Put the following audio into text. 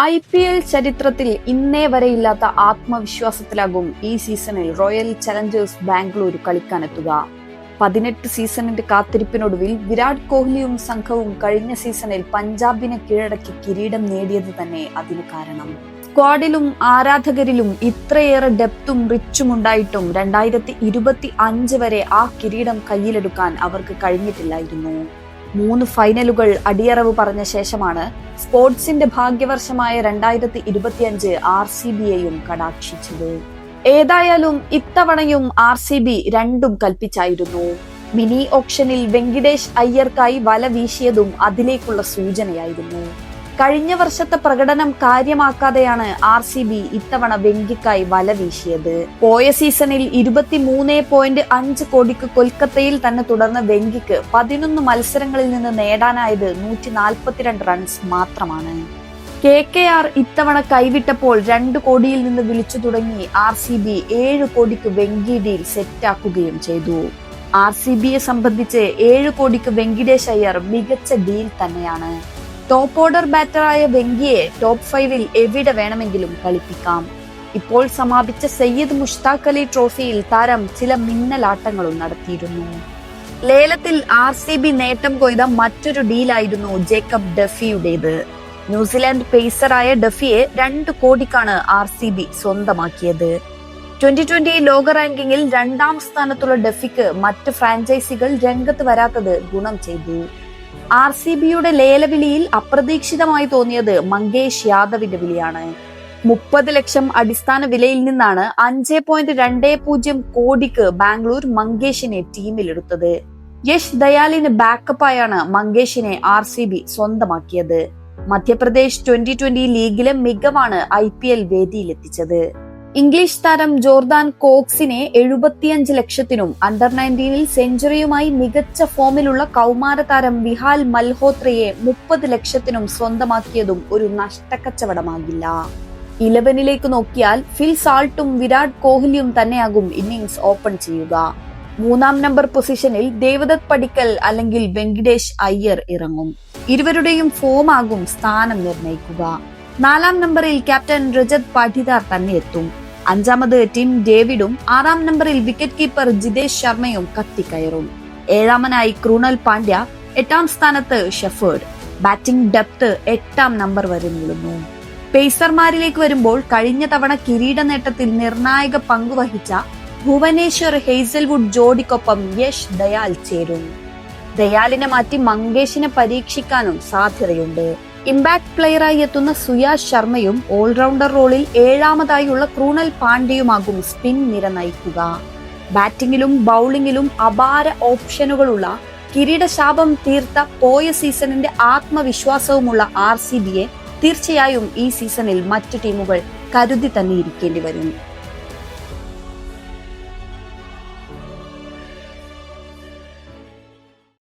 I P L ചരിത്രത്തിൽ ഇന്നേ വരെയില്ലാത്ത ആത്മവിശ്വാസത്തിലാകും ഈ സീസണിൽ റോയൽ ചലഞ്ചേഴ്സ് ബാംഗ്ലൂർ കളിക്കാനെത്തുക. പതിനെട്ട് സീസണിന്റെ കാത്തിരിപ്പിനൊടുവിൽ വിരാട് കോഹ്ലിയും സംഘവും കഴിഞ്ഞ സീസണിൽ പഞ്ചാബിനെ കീഴടക്കി കിരീടം നേടിയത് തന്നെ അതിന് കാരണം. സ്ക്വാഡിലും ആരാധകരിലും ഇത്രയേറെ ഡെപ്തും റിച്ചും ഉണ്ടായിട്ടും രണ്ടായിരത്തി ഇരുപത്തി അഞ്ച് വരെ ആ കിരീടം കയ്യിലെടുക്കാൻ അവർക്ക് കഴിഞ്ഞിട്ടില്ലായിരുന്നു. മൂന്ന് ഫൈനലുകൾ അടിയറവ് പറഞ്ഞ ശേഷമാണ് സ്പോർട്സിന്റെ ഭാഗ്യവർഷമായ രണ്ടായിരത്തി ഇരുപത്തിയഞ്ച് ആർ സി ബിയെയും കടാക്ഷിച്ചത്. ഏതായാലും ഇത്തവണയും ആർ സി ബി രണ്ടും കൽപ്പിച്ചായിരുന്നു. മിനി ഓപ്ഷനിൽ വെങ്കിടേഷ് അയ്യർക്കായി വല വീശിയതും അതിലേക്കുള്ള സൂചനയായിരുന്നു. കഴിഞ്ഞ വർഷത്തെ പ്രകടനം കാര്യമാക്കാതെയാണ് ആർ സി ബി ഇത്തവണ വെങ്കിക്കായി വല വീശിയത്. പോയ സീസണിൽ ഇരുപത്തിമൂന്ന് പോയിന്റ് അഞ്ച് കോടിക്ക് കൊൽക്കത്തയിൽ തന്നെ തുടർന്ന വെങ്കിക്ക് പതിനൊന്ന് മത്സരങ്ങളിൽ നിന്ന് നേടാനായത് നൂറ്റി നാൽപ്പത്തിരണ്ട് റൺസ് മാത്രമാണ്. കെ കെ ആർ ഇത്തവണ കൈവിട്ടപ്പോൾ രണ്ട് കോടിയിൽ നിന്ന് വിളിച്ചു തുടങ്ങി ആർ സി ബി ഏഴ് കോടിക്ക് വെങ്കി ഡീൽ സെറ്റാക്കുകയും ചെയ്തു. ആർ സി ബിയെ സംബന്ധിച്ച് ഏഴ് കോടിക്ക് വെങ്കിടേഷ് അയ്യർ മികച്ച ഡീൽ തന്നെയാണ്. ടോപ്പ് ഓർഡർ ബാറ്ററായ വെങ്കിയെ ടോപ്പ് ഫൈവിൽ എവിടെ വേണമെങ്കിലും കളിപ്പിക്കാം. ഇപ്പോൾ സമാപിച്ച സയ്യിദ് മുഷ്താഖ് അലി ട്രോഫിയിൽ താരം ചില മിന്നലാട്ടങ്ങളും നടത്തിയിരുന്നു. ലേലത്തിൽ ആർ സി ബി നേട്ടം കൊയ്ത മറ്റൊരു ഡീലായിരുന്നു ജേക്കബ് ഡഫിയുടേത്. ന്യൂസിലാൻഡ് പേസറായ ഡഫിയെ രണ്ട് കോടിക്കാണ് ആർ സി ബി സ്വന്തമാക്കിയത്. ട്വന്റി ട്വന്റി ലോക റാങ്കിങ്ങിൽ രണ്ടാം സ്ഥാനത്തുള്ള ഡഫിക്ക് മറ്റ് ഫ്രാഞ്ചൈസികൾ രംഗത്ത് വരാത്തത് ഗുണം ചെയ്തു. ആർ സി ബിയുടെ ലേലവിളിയിൽ അപ്രതീക്ഷിതമായി തോന്നിയത് മങ്കേഷ് യാദവിന്റെ വിളിയാണ്. മുപ്പത് ലക്ഷം അടിസ്ഥാന വിലയിൽ നിന്നാണ് അഞ്ച് പോയിന്റ് രണ്ട് പൂജ്യം കോടിക്ക് ബാംഗ്ലൂർ മങ്കേഷിനെ ടീമിലെടുത്തത്. യശ് ദയാലിന് ബാക്കപ്പായാണ് മങ്കേഷിനെ ആർ സി ബി സ്വന്തമാക്കിയത്. മധ്യപ്രദേശ് ട്വന്റി ട്വന്റി ലീഗിലെ മികവാണ് ഐ പി എൽ വേദിയിലെത്തിച്ചത്. ഇംഗ്ലീഷ് താരം ജോർദാൻ കോക്സിനെ എഴുപത്തിയഞ്ച് ലക്ഷത്തിനും അണ്ടർ നയന്റീനിൽ സെഞ്ചുറിയുമായി മികച്ച ഫോമിലുള്ള കൗമാര താരം വിഹാൽ മൽഹോത്രയെ മുപ്പത് ലക്ഷത്തിനും സ്വന്തമാക്കിയതും ഒരു നഷ്ടക്കച്ചവടമാകില്ല. ഇലവനിലേക്ക് നോക്കിയാൽ ഫിൽ സാൾട്ടും വിരാട് കോഹ്ലിയും തന്നെയാകും ഇന്നിംഗ്സ് ഓപ്പൺ ചെയ്യുക. മൂന്നാം നമ്പർ പൊസിഷനിൽ ദേവദത്ത് പടിക്കൽ അല്ലെങ്കിൽ വെങ്കിടേഷ് അയ്യർ ഇറങ്ങും. ഇരുവരുടെയും ഫോമാകും സ്ഥാനം നിർണയിക്കുക നാലാം നമ്പറിൽ ക്യാപ്റ്റൻ രജത് പാഠിദാർ തന്നെ എത്തും. അഞ്ചാമത് ടിം ഡേവിഡും ആറാം നമ്പറിൽ വിക്കറ്റ് കീപ്പർ ജിതേഷ് ശർമ്മയും കത്തിക്കയറും. ഏഴാമനായി ക്രൂണൽ പാണ്ഡ്യ എട്ടാം സ്ഥാനത്ത് ഷെഫേർഡ്. ബാറ്റിംഗ് ഡെപ്ത് എട്ടാം നമ്പർ വരെ നീളുന്നു. പേസർമാരിലേക്ക് വരുമ്പോൾ കഴിഞ്ഞ തവണ കിരീട നേട്ടത്തിൽ നിർണായക പങ്കുവഹിച്ച ഭുവനേശ്വർ ഹെയ്സൽവുഡ് ജോഡിക്കൊപ്പം യശ് ദയാൽ ചേരും. ദയാലിനെ മാറ്റി മങ്കേഷിനെ പരീക്ഷിക്കാനും സാധ്യതയുണ്ട്. ഇമ്പാക്ട് പ്ലെയറായി എത്തുന്ന സുയാഷ് ശർമ്മയും ഓൾറൗണ്ടർ റോളിൽ ഏഴാമതായുള്ള ക്രൂണൽ പാണ്ഡ്യയുമാകും സ്പിൻ നിര നയിക്കുക. ബാറ്റിംഗിലും ബൗളിംഗിലും അപാര ഓപ്ഷനുകളുള്ള കിരീടശാപം തീർത്ത പോയ സീസണിന്റെ ആത്മവിശ്വാസവുമുള്ള ആർ സി ബിയെ തീർച്ചയായും ഈ സീസണിൽ മറ്റു ടീമുകൾ കരുതി തന്നെ ഇരിക്കേണ്ടി വരും.